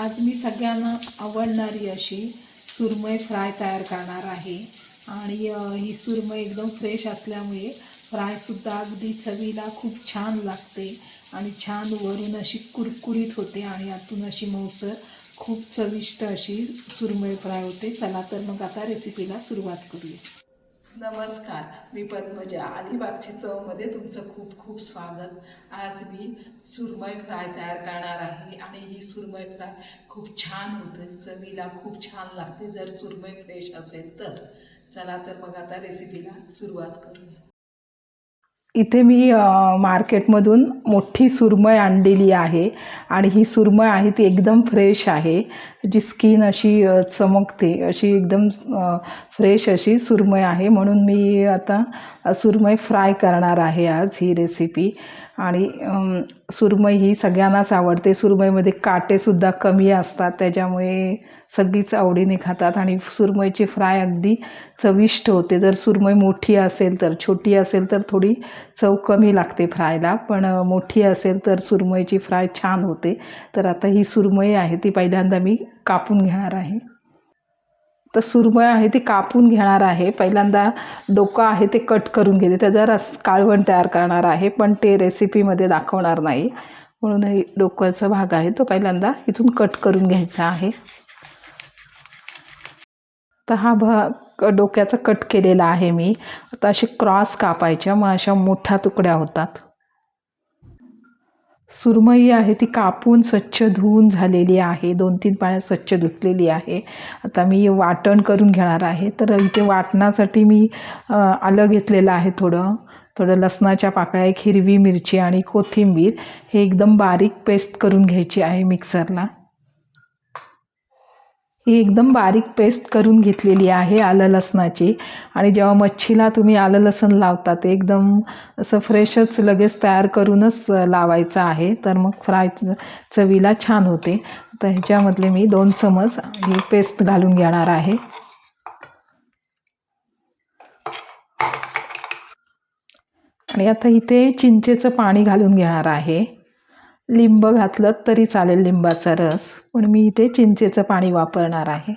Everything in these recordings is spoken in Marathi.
आज मी सगळ्यांना आवडणारी अशी सुरमई फ्राय तयार करणार आहे. आणि ही सुरमई एकदम फ्रेश असल्यामुळे फ्रायसुद्धा अगदी चवीला खूप छान लागते आणि छान वरून अशी कुरकुरीत होते आणि आतून अशी मऊसर खूप चविष्ट अशी सुरमई फ्राय होते. चला तर मग आता रेसिपीला सुरुवात करूया. नमस्कार. मी पद्मजा. अलिबागची चवमध्ये तुमचं खूप खूप स्वागत. आज मी सुरमई फ्राय तयार करणार आहे आणि ही सुरमई फ्राय खूप छान होते. चवीला खूप छान लागते. जर सुरमई फ्रेश असेल तर. चला तर मग आता रेसिपीला सुरुवात करूया. इथे मी मार्केटमधून मोठी सुरमई आणलेली आहे. आणि ही सुरमई आहे ती एकदम फ्रेश आहे. जी स्किन अशी चमकते अशी एकदम फ्रेश अशी सुरमई आहे. म्हणून मी आता सुरमई फ्राय करणार आहे आज ही रेसिपी आणि सुरमई ही सगळ्यांनाच आवडते. सुरमईमध्ये काटेसुद्धा कमी असतात. त्याच्यामुळे सगळीच आवडीने खातात. आणि सुरमईची फ्राय अगदी चविष्ट होते. जर सुरमई मोठी असेल तर छोटी असेल तर थोडी चव कमी लागते फ्रायला पण मोठी असेल तर सुरमईची फ्राय छान होते. तर आता ही सुरमई आहे. ती पहिल्यांदा मी कापून घेणार आहे. तर सुरमय आहे ती कापून घेणार आहे. पहिल्यांदा डोकं आहे ते कट करून घेते. त्याचा रस काळवण तयार करणार आहे पण ते रेसिपीमध्ये दाखवणार नाही. म्हणून हे डोक्याचा भाग आहे तो पहिल्यांदा इथून कट करून घ्यायचा आहे. तर हा भाग डोक्याचा कट केलेला आहे मी. आता असे क्रॉस कापायच्या मग अशा मोठ्या तुकड्या होतात. सुरमई आहे ती कापून स्वच्छ धुवून झालेली आहे दोन तीन पाण्यात स्वच्छ धुतलेली आहे. आता मी वाटण करून घेणार आहे. तर इथे वाटणासाठी मी आलं घेतलेलं आहे थोडं. थोडं लसणाच्या पाकळ्या एक हिरवी मिरची आणि कोथिंबीर. हे एकदम बारीक पेस्ट करून घ्यायची आहे मिक्सरला. ही एकदम बारीक पेस्ट करून घेतलेली आहे आलं लसणाची. आणि जेव्हा मच्छीला तुम्ही आलं लसण लावता ते एकदम असं फ्रेशच लगेच तयार करूनच लावायचं आहे. तर मग फ्राय चवीला छान होते. तर ह्याच्यामधले मी दोन चमच ही पेस्ट घालून घेणार आहे. आणि आता इथे चिंचेचं पाणी घालून घेणार आहे. लिंब घातलं तरी चालेल लिंबाचा रस. पण मी इथे चिंचेचं पाणी वापरणार आहे.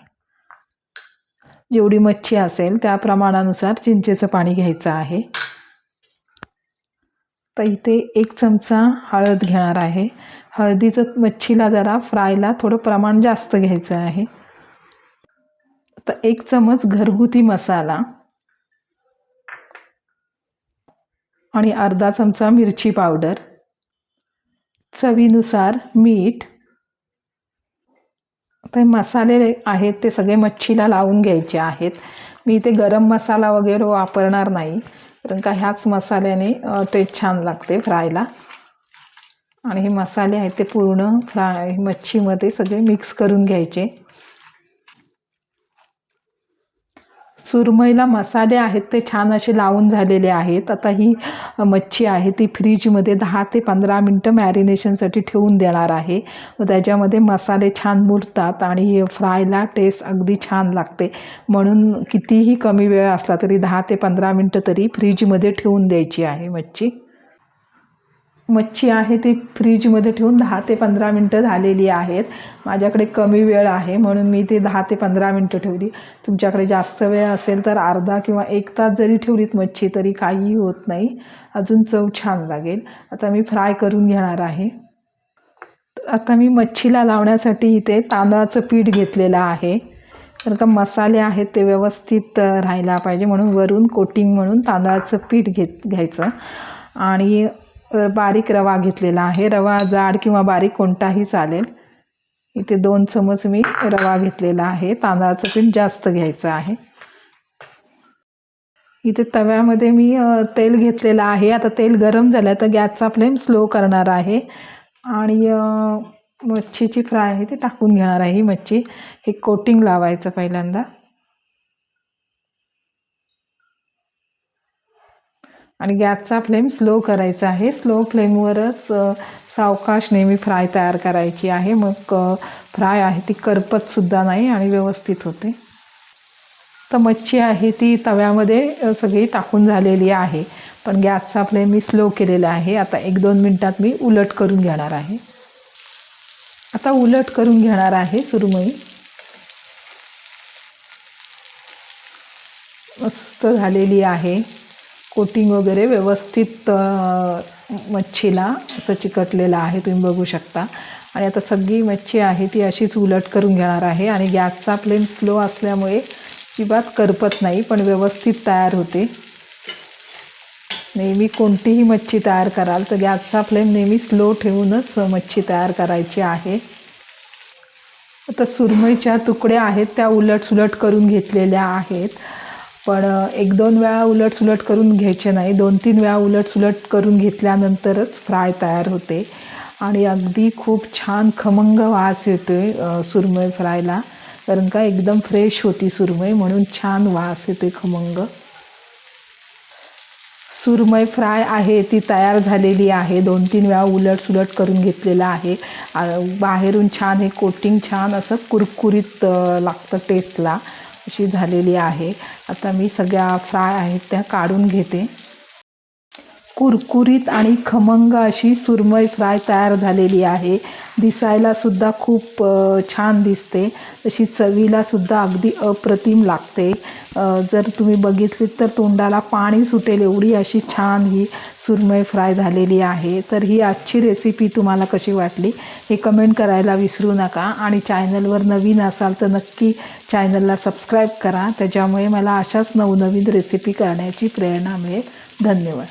जेवढी मच्छी असेल त्या प्रमाणानुसार चिंचेचं पाणी घ्यायचं आहे. तर इथे एक चमचा हळद घेणार आहे. हळदीचं मच्छीला जरा फ्रायला थोडं प्रमाण जास्त घ्यायचं आहे. तर एक चमच घरगुती मसाला. आणि अर्धा चमचा मिरची पावडर. चवीनुसार मीठ ते मसाले आहेत ते सगळे मच्छीला लावून घ्यायचे आहेत. मी इथे गरम मसाला वगैरे वापरणार नाही कारण का ह्याच मसाल्याने टेस्ट छान लागते फ्रायला. आणि हे मसाले आहेत ते पूर्ण फ्राय मच्छीमध्ये सगळे मिक्स करून घ्यायचे. सुरमईला मसाले आहेत ते छान असे लावून झालेले आहेत. आता ही मच्छी आहे ती फ्रीजमध्ये दहा ते पंधरा मिनटं मॅरिनेशनसाठी ठेवून देणार आहे. त्याच्यामध्ये मसाले छान मुरतात आणि फ्रायला टेस्ट अगदी छान लागते. म्हणून कितीही कमी वेळ असला तरी दहा ते पंधरा मिनटं तरी फ्रीजमध्ये ठेवून द्यायची आहे मच्छी. मच्छी आहे ती फ्रीजमध्ये ठेवून दहा ते पंधरा मिनटं झालेली आहेत. माझ्याकडे कमी वेळ आहे म्हणून मी ती दहा ते पंधरा मिनटं ठेवली. तुमच्याकडे जास्त वेळ असेल तर अर्धा किंवा एक तास जरी ठेवलीत मच्छी तरी काहीही होत नाही. अजून चव छान लागेल. आता मी फ्राय करून घेणार आहे. तर आता मी मच्छीला लावण्यासाठी इथे तांदळाचं पीठ घेतलेलं आहे. कारण का मसाले आहेत ते व्यवस्थित राहायला पाहिजे. म्हणून वरून कोटिंग म्हणून तांदळाचं पीठ घेत घ्यायचं. आणि बारीक रवा घेतलेला आहे. रवा जाड किंवा बारीक कोणताही चालेल. इथे दोन चमच मी रवा घेतलेला आहे. तांदळाचं पीठ जास्त घ्यायचं आहे. इथे तव्यामध्ये मी तेल घेतलेलं आहे. आता तेल गरम झालं तर गॅसचा फ्लेम स्लो करणार आहे. आणि मच्छीची फ्राय आहे ती टाकून घेणार आहे ही मच्छी. हे कोटिंग लावायचं पहिल्यांदा. आणि गॅसचा फ्लेम स्लो करायचा आहे. स्लो फ्लेमवरच सावकाश नेहमी फ्राय तयार करायची आहे. मग फ्राय आहे ती करपतसुद्धा नाही आणि व्यवस्थित होते. तर मच्छी आहे ती तव्यामध्ये सगळी टाकून झालेली आहे. पण गॅसचा फ्लेम मी स्लो केलेला आहे. आता एक दोन मिनटात मी उलट करून घेणार आहे. आता उलट करून घेणार आहे सुरमई. मस्त झालेली आहे. कोटिंग वगैरे व्यवस्थित मच्छीला असं चिकटलेलं आहे तुम्ही बघू शकता. आणि आता सगळी मच्छी आहे ती अशीच उलट करून घेणार आहे आणि गॅसचा फ्लेम स्लो असल्यामुळे अजिबात करपत नाही पण व्यवस्थित तयार होते. नेहमी कोणतीही मच्छी तयार कराल तर गॅसचा फ्लेम नेहमी स्लो ठेवूनच मच्छी तयार करायची आहे. आता सुरमईच्या तुकड्या आहेत त्या उलटसुलट करून घेतलेल्या आहेत. पण एक दोन वेळा उलटसुलट करून घ्यायचे नाही. दोन तीन वेळा उलटसुलट करून घेतल्यानंतरच फ्राय तयार होते. आणि अगदी खूप छान खमंग वास येतोय आहे सुरमई फ्रायला. कारण का एकदम फ्रेश होती सुरमई म्हणून छान वास येते खमंग. सुरमई फ्राय आहे ती तयार झालेली आहे. दोन तीन वेळा उलट सुलट करून घेतलेलं आहे. बाहेरून छान हे कोटिंग छान असं कुरकुरीत लागतं टेस्टला अशी झालेली आहे. आता मी सगळ्या फ्राय आहेत त्या काढून घेते. कुरकुरीत आणि खमंग अशी सुरमई फ्राय तयार झालेली आहे. दिसायला सुद्धा खूप छान दिसते. तशी चवीला सुद्धा अगदी अप्रतिम लागते. जर तुम्ही बघितलीत तर तोंडाला पाणी सुटेल एवढी अशी छान ही सुरमई फ्राय झालेली आहे. तर ही आजची रेसिपी तुम्हाला कशी वाटली? हे कमेंट करायला विसरू नका. आणि चॅनलवर नवीन असाल तर नक्की चॅनलला सबस्क्राईब करा. त्याच्यामुळे मला अशाच नवनवीन रेसिपी करण्याची प्रेरणा मिळेल. धन्यवाद.